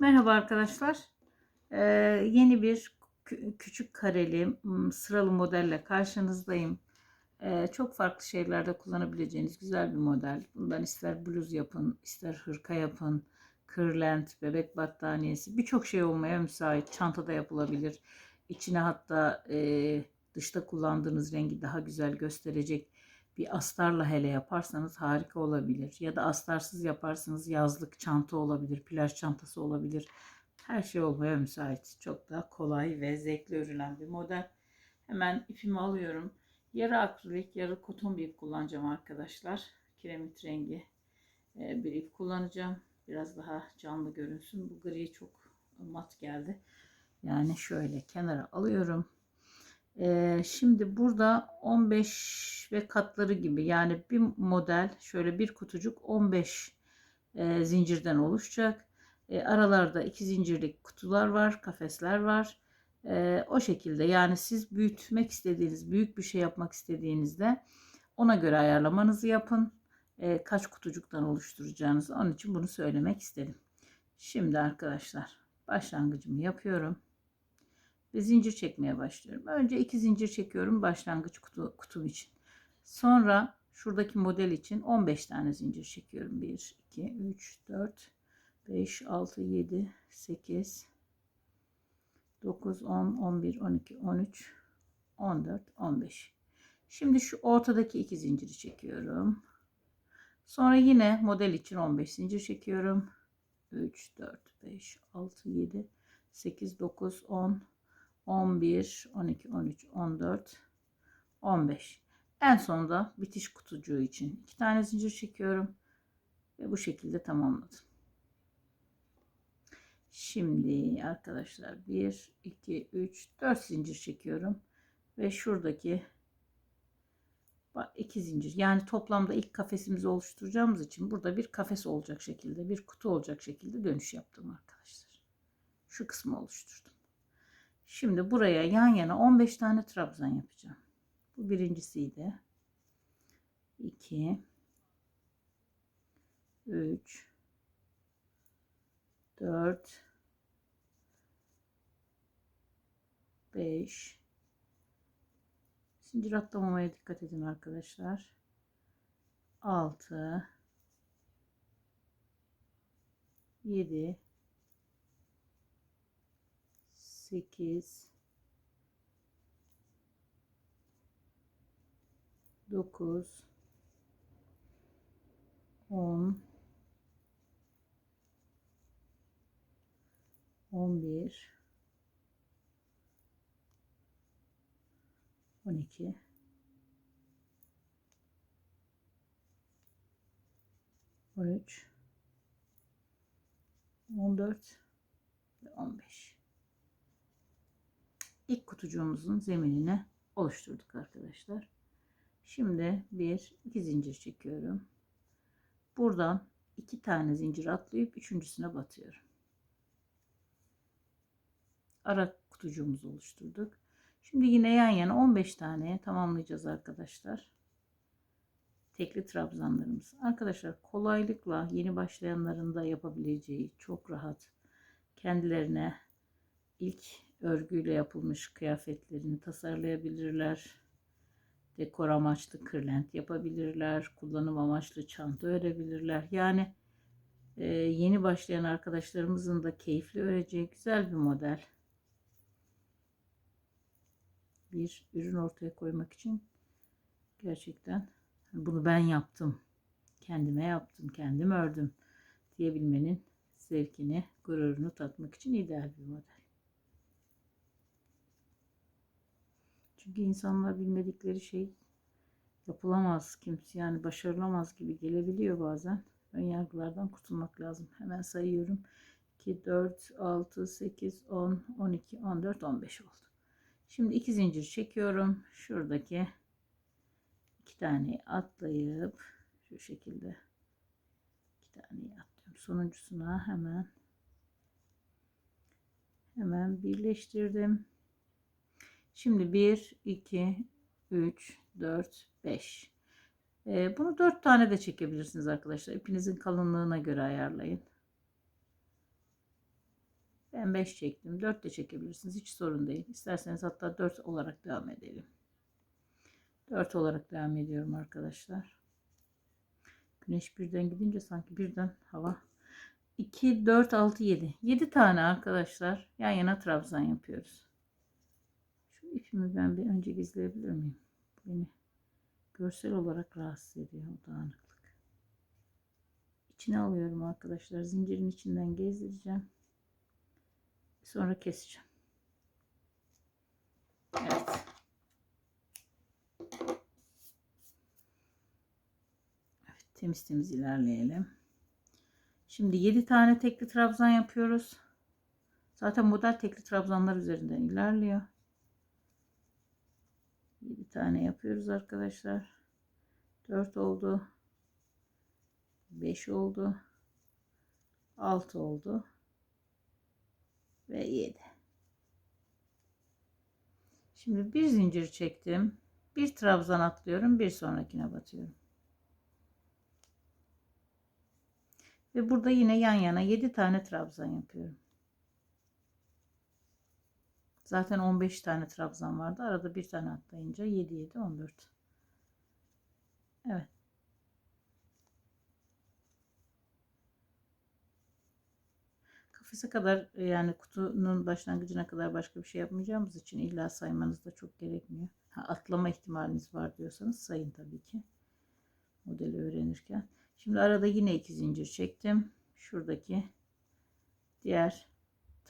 Merhaba arkadaşlar. Ee, yeni bir kü- küçük kareli sıralı modelle karşınızdayım. Ee, çok farklı şeylerde kullanabileceğiniz güzel bir model. Bundan ister bluz yapın, ister hırka yapın, kırlent, bebek battaniyesi birçok şey olmaya müsait. Çantada yapılabilir. İçine hatta e, dışta kullandığınız rengi daha güzel gösterecek bir astarla hele yaparsanız harika olabilir. Ya da astarsız yaparsanız yazlık çanta olabilir, plaj çantası olabilir. Her şey olmaya müsait. Çok da kolay ve zevkli örülen bir model. Hemen ipimi alıyorum. Yarı akrilik, yarı koton bir ip kullanacağım arkadaşlar. Kiremit rengi e, bir ip kullanacağım. Biraz daha canlı görünsün. Bu gri çok mat geldi. Yani şöyle kenara alıyorum. Ee, şimdi burada 15 ve katları gibi yani bir model şöyle bir kutucuk 15 e, zincirden oluşacak. E, aralarda iki zincirlik kutular var, kafesler var. E, o şekilde yani siz büyütmek istediğiniz, büyük bir şey yapmak istediğinizde ona göre ayarlamanızı yapın. E, kaç kutucuktan oluşturacağınızı onun için bunu söylemek istedim. Şimdi arkadaşlar başlangıcımı yapıyorum ve zincir çekmeye başlıyorum. Önce iki zincir çekiyorum başlangıç kutu, kutum için. Sonra şuradaki model için 15 tane zincir çekiyorum. 1, 2, 3, 4, 5, 6, 7, 8, 9, 10, 11, 12, 13, 14, 15. Şimdi şu ortadaki iki zinciri çekiyorum. Sonra yine model için 15 zincir çekiyorum. 3, 4, 5, 6, 7, 8, 9, 10, 11, 12, 13, 14, 15. En sonunda bitiş kutucuğu için iki tane zincir çekiyorum ve bu şekilde tamamladım. Şimdi arkadaşlar 1, 2, 3, 4 zincir çekiyorum ve şuradaki iki zincir yani toplamda ilk kafesimizi oluşturacağımız için burada bir kafes olacak şekilde bir kutu olacak şekilde dönüş yaptım arkadaşlar. Şu kısmı oluşturdum. Şimdi buraya yan yana 15 tane trabzan yapacağım. Bu birincisiydi. 2 3 4 5 Zincir atlamamaya dikkat edin arkadaşlar. 6 7 8 9 10 11 12 13 14 ve 15 ilk kutucuğumuzun zeminini oluşturduk arkadaşlar. Şimdi bir iki zincir çekiyorum. Buradan iki tane zincir atlayıp üçüncüsüne batıyorum. Ara kutucuğumuzu oluşturduk. Şimdi yine yan yana 15 tane tamamlayacağız arkadaşlar. Tekli trabzanlarımız. Arkadaşlar kolaylıkla yeni başlayanların da yapabileceği çok rahat kendilerine ilk örgüyle yapılmış kıyafetlerini tasarlayabilirler. Dekor amaçlı kırlent yapabilirler. Kullanım amaçlı çanta örebilirler. Yani e, yeni başlayan arkadaşlarımızın da keyifli öreceği güzel bir model. Bir ürün ortaya koymak için gerçekten bunu ben yaptım. Kendime yaptım, kendim ördüm diyebilmenin zevkini, gururunu tatmak için ideal bir model. Çünkü insanlar bilmedikleri şey yapılamaz kimse yani başarılamaz gibi gelebiliyor bazen. Ön yargılardan kurtulmak lazım. Hemen sayıyorum. 2, 4, 6, 8, 10, 12, 14, 15 oldu. Şimdi iki zincir çekiyorum. Şuradaki iki tane atlayıp şu şekilde iki tane atlıyorum. Sonuncusuna hemen hemen birleştirdim. Şimdi 1, 2, 3, 4, 5. Ee, bunu 4 tane de çekebilirsiniz arkadaşlar. İpinizin kalınlığına göre ayarlayın. Ben 5 çektim. 4 de çekebilirsiniz. Hiç sorun değil. İsterseniz hatta 4 olarak devam edelim. 4 olarak devam ediyorum arkadaşlar. Güneş birden gidince sanki birden hava 2, 4, 6, 7. 7 tane arkadaşlar yan yana trabzan yapıyoruz. Şu ipimi ben bir önce gizleyebilir miyim? Beni görsel olarak rahatsız ediyor o dağınıklık. İçine alıyorum arkadaşlar. Zincirin içinden gezdireceğim. Sonra keseceğim. Evet. Evet temiz temiz ilerleyelim. Şimdi 7 tane tekli trabzan yapıyoruz. Zaten model tekli trabzanlar üzerinden ilerliyor. 7 tane yapıyoruz arkadaşlar. 4 oldu. 5 oldu. 6 oldu. Ve 7. Şimdi bir zincir çektim. Bir trabzan atlıyorum. Bir sonrakine batıyorum. Ve burada yine yan yana 7 tane trabzan yapıyorum. Zaten 15 tane trabzan vardı. Arada bir tane atlayınca 7 7 14. Evet. Kafese kadar yani kutunun başlangıcına kadar başka bir şey yapmayacağımız için illa saymanız da çok gerekmiyor. Ha, atlama ihtimaliniz var diyorsanız sayın tabii ki. Modeli öğrenirken. Şimdi arada yine iki zincir çektim. Şuradaki diğer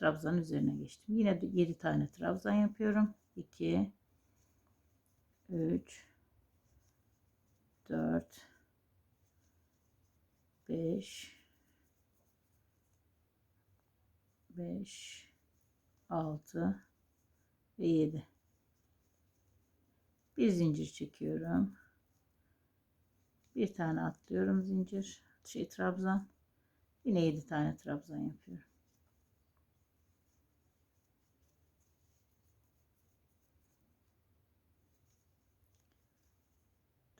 trabzan üzerine geçtim. Yine 7 tane trabzan yapıyorum. 2 3 4 5 5 6 ve 7 bir zincir çekiyorum bir tane atlıyorum zincir şey trabzan yine 7 tane trabzan yapıyorum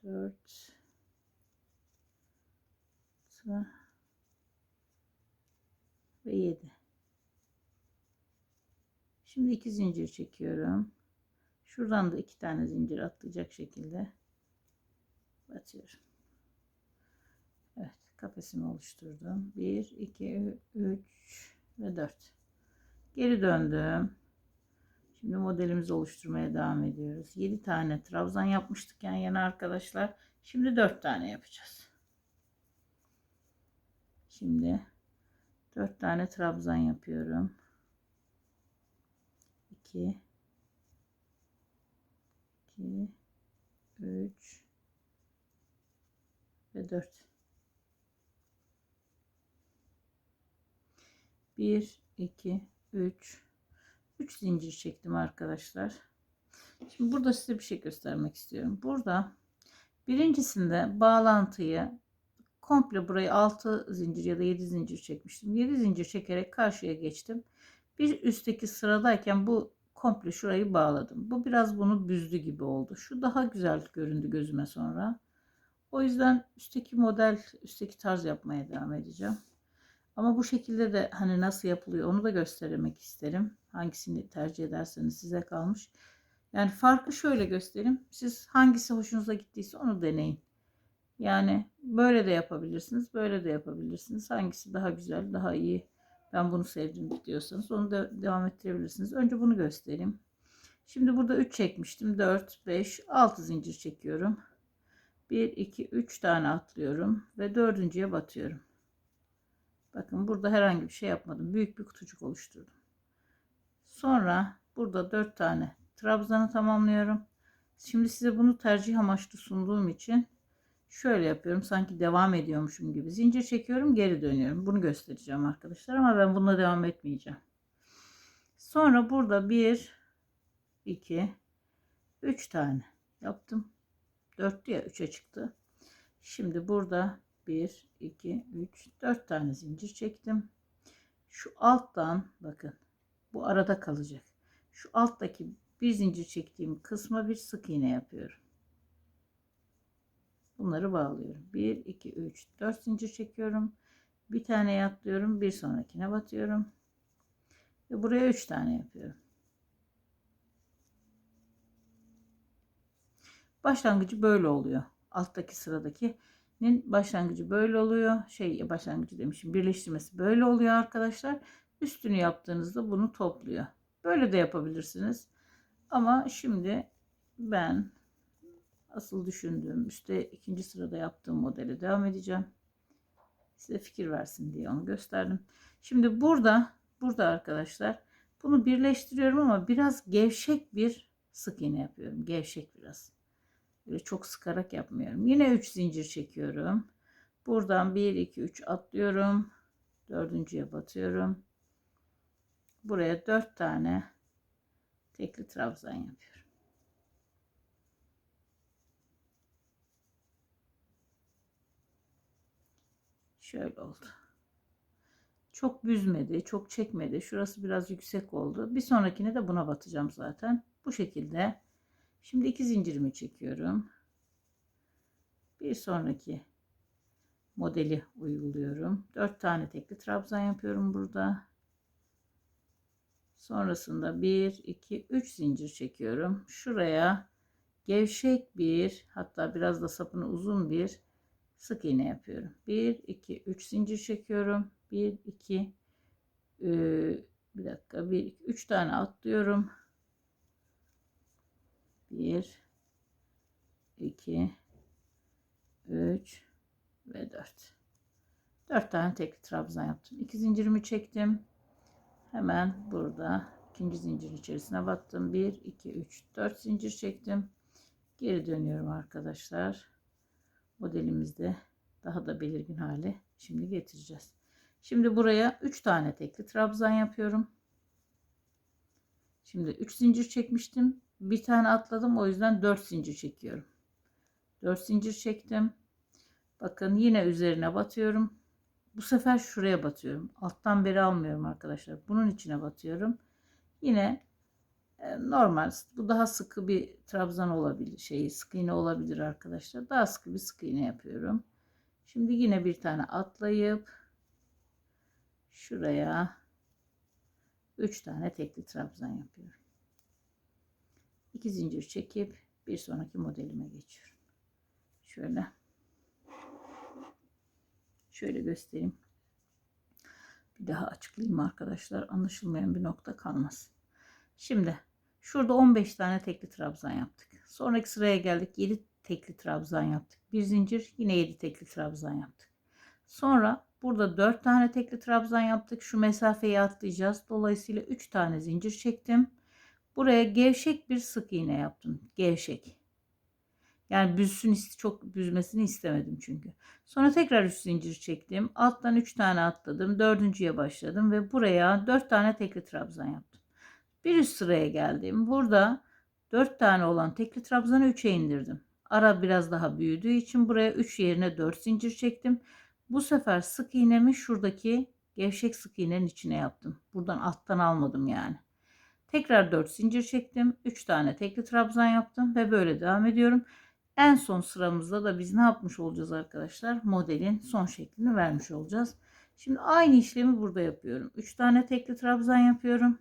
dört. Ve 7 şimdi iki zincir çekiyorum. Şuradan da iki tane zincir atlayacak şekilde batıyorum Evet kafesimi oluşturdum. 1 2 3 ve 4 geri döndüm Şimdi modelimizi oluşturmaya devam ediyoruz. 7 tane trabzan yapmıştık yan yana arkadaşlar. Şimdi 4 tane yapacağız. Şimdi 4 tane trabzan yapıyorum. 2 2 3 ve 4 1 2 3 3 zincir çektim arkadaşlar. Şimdi burada size bir şey göstermek istiyorum. Burada birincisinde bağlantıyı komple burayı 6 zincir ya da 7 zincir çekmiştim. 7 zincir çekerek karşıya geçtim. Bir üstteki sıradayken bu komple şurayı bağladım. Bu biraz bunu büzdü gibi oldu. Şu daha güzel göründü gözüme sonra. O yüzden üstteki model, üstteki tarz yapmaya devam edeceğim. Ama bu şekilde de hani nasıl yapılıyor onu da göstermek isterim. Hangisini tercih ederseniz size kalmış. Yani farkı şöyle göstereyim. Siz hangisi hoşunuza gittiyse onu deneyin. Yani böyle de yapabilirsiniz, böyle de yapabilirsiniz. Hangisi daha güzel, daha iyi, ben bunu sevdim diyorsanız onu da devam ettirebilirsiniz. Önce bunu göstereyim. Şimdi burada 3 çekmiştim. 4, 5, 6 zincir çekiyorum. 1, 2, 3 tane atlıyorum ve dördüncüye batıyorum. Bakın burada herhangi bir şey yapmadım. Büyük bir kutucuk oluşturdum. Sonra burada 4 tane trabzanı tamamlıyorum. Şimdi size bunu tercih amaçlı sunduğum için şöyle yapıyorum. Sanki devam ediyormuşum gibi. Zincir çekiyorum geri dönüyorum. Bunu göstereceğim arkadaşlar ama ben bununla devam etmeyeceğim. Sonra burada 1 2 3 tane yaptım. 4 ya 3'e çıktı. Şimdi burada 1 2 3 4 tane zincir çektim. Şu alttan bakın bu arada kalacak. Şu alttaki bir zincir çektiğim kısma bir sık iğne yapıyorum. Bunları bağlıyorum. 1 2 3 4 zincir çekiyorum. Bir tane atlıyorum, bir sonrakine batıyorum. Ve buraya 3 tane yapıyorum. Başlangıcı böyle oluyor. Alttaki sıradakinin başlangıcı böyle oluyor. Şey başlangıcı demişim. Birleştirmesi böyle oluyor arkadaşlar. Üstünü yaptığınızda bunu topluyor. Böyle de yapabilirsiniz. Ama şimdi ben asıl düşündüğüm üstte ikinci sırada yaptığım modele devam edeceğim. Size fikir versin diye onu gösterdim. Şimdi burada burada arkadaşlar bunu birleştiriyorum ama biraz gevşek bir sık iğne yapıyorum. Gevşek biraz. Böyle çok sıkarak yapmıyorum. Yine 3 zincir çekiyorum. Buradan 1 2 3 atlıyorum. Dördüncüye batıyorum. Buraya 4 tane tekli trabzan yapıyorum. Şöyle oldu. Çok büzmedi, çok çekmedi. Şurası biraz yüksek oldu. Bir sonrakine de buna batacağım zaten. Bu şekilde. Şimdi iki zincirimi çekiyorum. Bir sonraki modeli uyguluyorum. Dört tane tekli trabzan yapıyorum burada. Sonrasında 1, 2, 3 zincir çekiyorum. Şuraya gevşek bir hatta biraz da sapını uzun bir sık iğne yapıyorum. 1, 2, 3 zincir çekiyorum. 1, 2, bir dakika 1, 2, 3 tane atlıyorum. 1, 2, 3 ve 4. 4 tane tek trabzan yaptım. 2 zincirimi çektim. Hemen burada ikinci zincirin içerisine battım. 1, 2, 3, 4 zincir çektim. Geri dönüyorum arkadaşlar. Modelimizde daha da belirgin hale şimdi getireceğiz. Şimdi buraya 3 tane tekli trabzan yapıyorum. Şimdi 3 zincir çekmiştim. Bir tane atladım. O yüzden 4 zincir çekiyorum. 4 zincir çektim. Bakın yine üzerine batıyorum. Bu sefer şuraya batıyorum. Alttan beri almıyorum arkadaşlar. Bunun içine batıyorum. Yine e, normal bu daha sıkı bir trabzan olabilir. Şey sık iğne olabilir arkadaşlar. Daha sıkı bir sık iğne yapıyorum. Şimdi yine bir tane atlayıp şuraya 3 tane tekli trabzan yapıyorum. 2 zincir çekip bir sonraki modelime geçiyorum. Şöyle Şöyle göstereyim. Bir daha açıklayayım arkadaşlar. Anlaşılmayan bir nokta kalmasın. Şimdi şurada 15 tane tekli trabzan yaptık. Sonraki sıraya geldik. 7 tekli trabzan yaptık. Bir zincir yine 7 tekli trabzan yaptık. Sonra burada 4 tane tekli trabzan yaptık. Şu mesafeyi atlayacağız. Dolayısıyla 3 tane zincir çektim. Buraya gevşek bir sık iğne yaptım. Gevşek. Yani büzsün çok büzmesini istemedim çünkü. Sonra tekrar 3 zincir çektim. Alttan 3 tane atladım. Dördüncüye başladım ve buraya 4 tane tekli trabzan yaptım. Bir üst sıraya geldim. Burada 4 tane olan tekli trabzanı 3'e indirdim. Ara biraz daha büyüdüğü için buraya 3 yerine 4 zincir çektim. Bu sefer sık iğnemi şuradaki gevşek sık iğnenin içine yaptım. Buradan alttan almadım yani. Tekrar 4 zincir çektim. 3 tane tekli trabzan yaptım ve böyle devam ediyorum. En son sıramızda da biz ne yapmış olacağız arkadaşlar? Modelin son şeklini vermiş olacağız. Şimdi aynı işlemi burada yapıyorum. 3 tane tekli trabzan yapıyorum.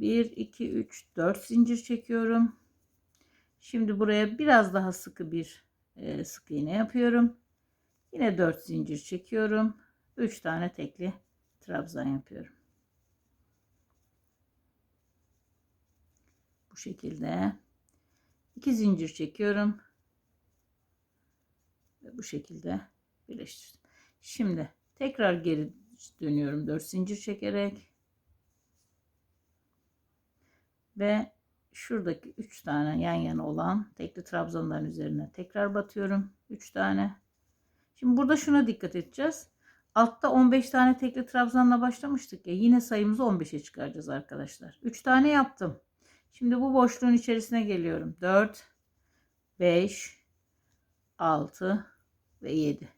1 2 3 4 zincir çekiyorum. Şimdi buraya biraz daha sıkı bir e, sık iğne yapıyorum. Yine 4 zincir çekiyorum. 3 tane tekli trabzan yapıyorum. bu şekilde iki zincir çekiyorum ve bu şekilde birleştirdim. Şimdi tekrar geri dönüyorum 4 zincir çekerek ve şuradaki 3 tane yan yana olan tekli trabzanların üzerine tekrar batıyorum 3 tane. Şimdi burada şuna dikkat edeceğiz. Altta 15 tane tekli trabzanla başlamıştık ya yine sayımızı 15'e çıkaracağız arkadaşlar. 3 tane yaptım. Şimdi bu boşluğun içerisine geliyorum. 4, 5, 6 ve 7.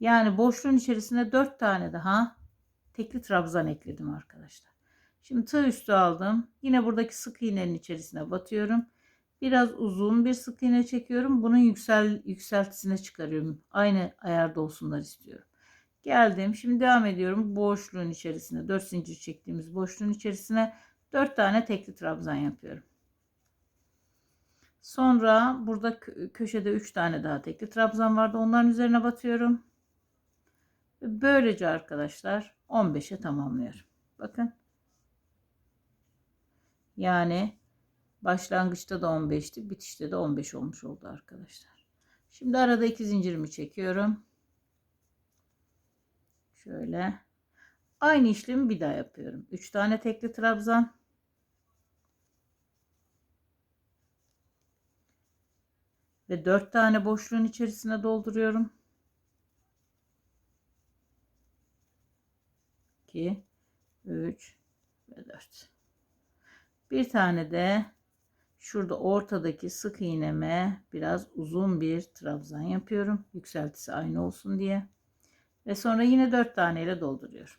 Yani boşluğun içerisine 4 tane daha tekli trabzan ekledim arkadaşlar. Şimdi tığ üstü aldım. Yine buradaki sık iğnenin içerisine batıyorum. Biraz uzun bir sık iğne çekiyorum. Bunun yüksel yükseltisine çıkarıyorum. Aynı ayarda olsunlar istiyorum. Geldim. Şimdi devam ediyorum. Boşluğun içerisine 4 zincir çektiğimiz boşluğun içerisine 4 tane tekli trabzan yapıyorum. Sonra burada kö- köşede 3 tane daha tekli trabzan vardı. Onların üzerine batıyorum. Böylece arkadaşlar 15'e tamamlıyorum. Bakın. Yani başlangıçta da 15'ti, bitişte de 15 olmuş oldu arkadaşlar. Şimdi arada iki zincirimi çekiyorum. Şöyle. Aynı işlemi bir daha yapıyorum. 3 tane tekli trabzan. Ve 4 tane boşluğun içerisine dolduruyorum. 2 3 ve 4. Bir tane de şurada ortadaki sık iğneme biraz uzun bir trabzan yapıyorum. Yükseltisi aynı olsun diye. Ve sonra yine 4 tane ile dolduruyorum.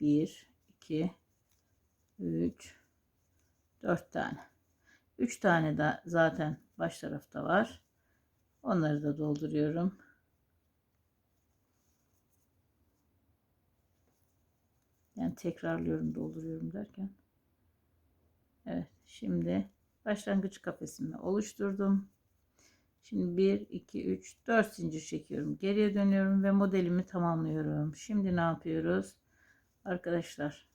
1 2 3 4 tane. 3 tane de zaten baş tarafta var. Onları da dolduruyorum. Yani tekrarlıyorum, dolduruyorum derken. Evet, şimdi başlangıç kafesimi oluşturdum. Şimdi 1, 2, 3, 4 zincir çekiyorum. Geriye dönüyorum ve modelimi tamamlıyorum. Şimdi ne yapıyoruz? Arkadaşlar,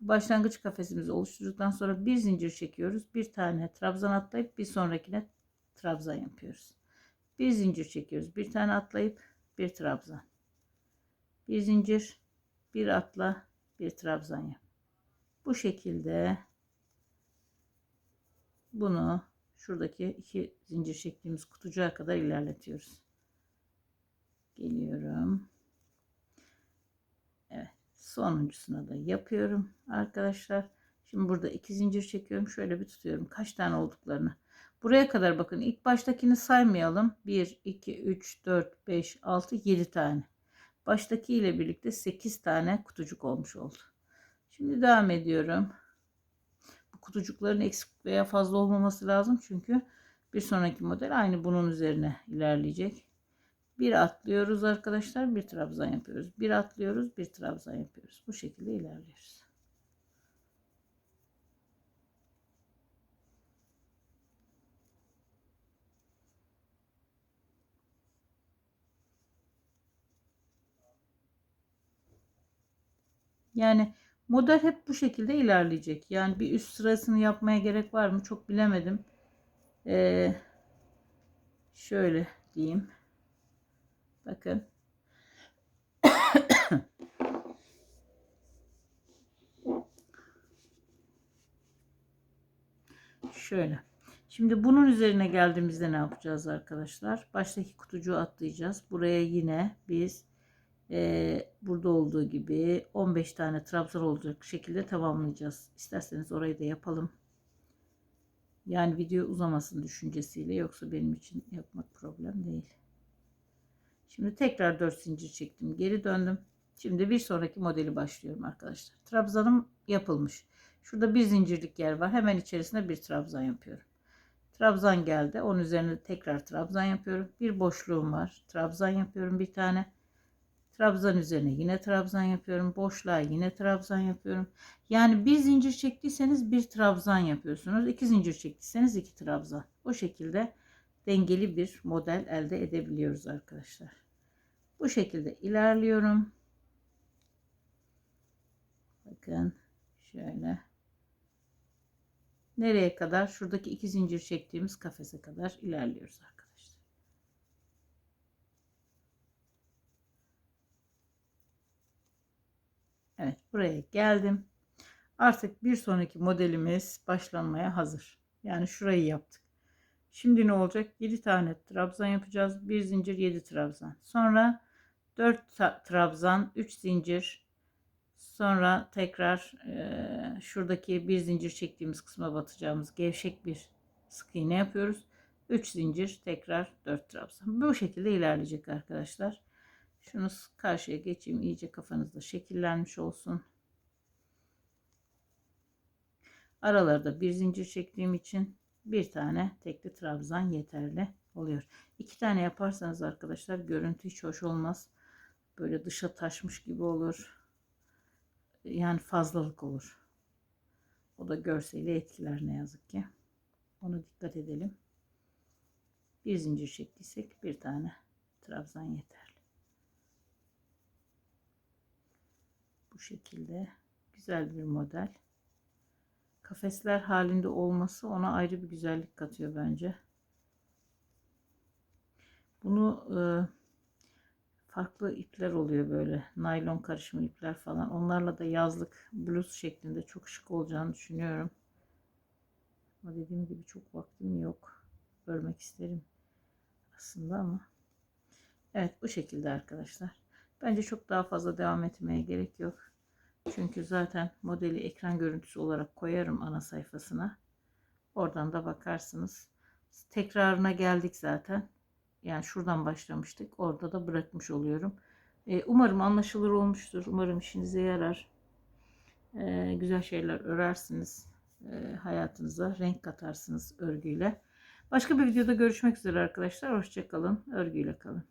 bu başlangıç kafesimizi oluşturduktan sonra bir zincir çekiyoruz. Bir tane trabzan atlayıp bir sonrakine trabzan yapıyoruz. Bir zincir çekiyoruz. Bir tane atlayıp bir trabzan. Bir zincir, bir atla, bir trabzan yap. Bu şekilde bunu şuradaki iki zincir çektiğimiz kutucuğa kadar ilerletiyoruz. Geliyorum. Evet. Sonuncusuna da yapıyorum arkadaşlar. Şimdi burada iki zincir çekiyorum. Şöyle bir tutuyorum. Kaç tane olduklarını. Buraya kadar bakın. ilk baştakini saymayalım. 1, 2, 3, 4, 5, 6, 7 tane. Baştaki ile birlikte 8 tane kutucuk olmuş oldu. Şimdi devam ediyorum. Kutucukların eksik veya fazla olmaması lazım. Çünkü bir sonraki model aynı bunun üzerine ilerleyecek. Bir atlıyoruz arkadaşlar. Bir trabzan yapıyoruz. Bir atlıyoruz. Bir trabzan yapıyoruz. Bu şekilde ilerliyoruz. Yani model hep bu şekilde ilerleyecek. Yani bir üst sırasını yapmaya gerek var mı çok bilemedim. Ee, şöyle diyeyim. Bakın. Şöyle. Şimdi bunun üzerine geldiğimizde ne yapacağız arkadaşlar? Baştaki kutucuğu atlayacağız. Buraya yine biz burada olduğu gibi 15 tane trabzan olacak şekilde tamamlayacağız. İsterseniz orayı da yapalım. Yani video uzamasın düşüncesiyle yoksa benim için yapmak problem değil. Şimdi tekrar 4 zincir çektim. Geri döndüm. Şimdi bir sonraki modeli başlıyorum arkadaşlar. Trabzanım yapılmış. Şurada bir zincirlik yer var. Hemen içerisine bir trabzan yapıyorum. Trabzan geldi. Onun üzerine tekrar trabzan yapıyorum. Bir boşluğum var. Trabzan yapıyorum bir tane. Trabzan üzerine yine trabzan yapıyorum. Boşluğa yine trabzan yapıyorum. Yani bir zincir çektiyseniz bir trabzan yapıyorsunuz. İki zincir çektiyseniz iki trabzan. O şekilde dengeli bir model elde edebiliyoruz arkadaşlar. Bu şekilde ilerliyorum. Bakın şöyle. Nereye kadar? Şuradaki iki zincir çektiğimiz kafese kadar ilerliyoruz arkadaşlar. Evet buraya geldim. Artık bir sonraki modelimiz başlanmaya hazır. Yani şurayı yaptık. Şimdi ne olacak? 7 tane trabzan yapacağız. 1 zincir 7 trabzan. Sonra 4 trabzan 3 zincir. Sonra tekrar e, şuradaki bir zincir çektiğimiz kısma batacağımız gevşek bir sık iğne yapıyoruz. 3 zincir tekrar 4 trabzan. Bu şekilde ilerleyecek arkadaşlar. Şunu karşıya geçeyim. iyice kafanızda şekillenmiş olsun. Aralarda bir zincir çektiğim için bir tane tekli trabzan yeterli oluyor. İki tane yaparsanız arkadaşlar görüntü hiç hoş olmaz. Böyle dışa taşmış gibi olur. Yani fazlalık olur. O da görseli etkiler ne yazık ki. Ona dikkat edelim. Bir zincir çektiysek bir tane trabzan yeterli. Bu şekilde güzel bir model. Kafesler halinde olması ona ayrı bir güzellik katıyor bence. Bunu e, farklı ipler oluyor böyle naylon karışımı ipler falan. Onlarla da yazlık bluz şeklinde çok şık olacağını düşünüyorum. Ama dediğim gibi çok vaktim yok. Örmek isterim aslında ama. Evet bu şekilde arkadaşlar. Bence çok daha fazla devam etmeye gerek yok. Çünkü zaten modeli ekran görüntüsü olarak koyarım ana sayfasına. Oradan da bakarsınız. Tekrarına geldik zaten. Yani şuradan başlamıştık. Orada da bırakmış oluyorum. Ee, umarım anlaşılır olmuştur. Umarım işinize yarar. Ee, güzel şeyler örersiniz. Ee, hayatınıza renk katarsınız örgüyle. Başka bir videoda görüşmek üzere arkadaşlar. Hoşçakalın. Örgüyle kalın.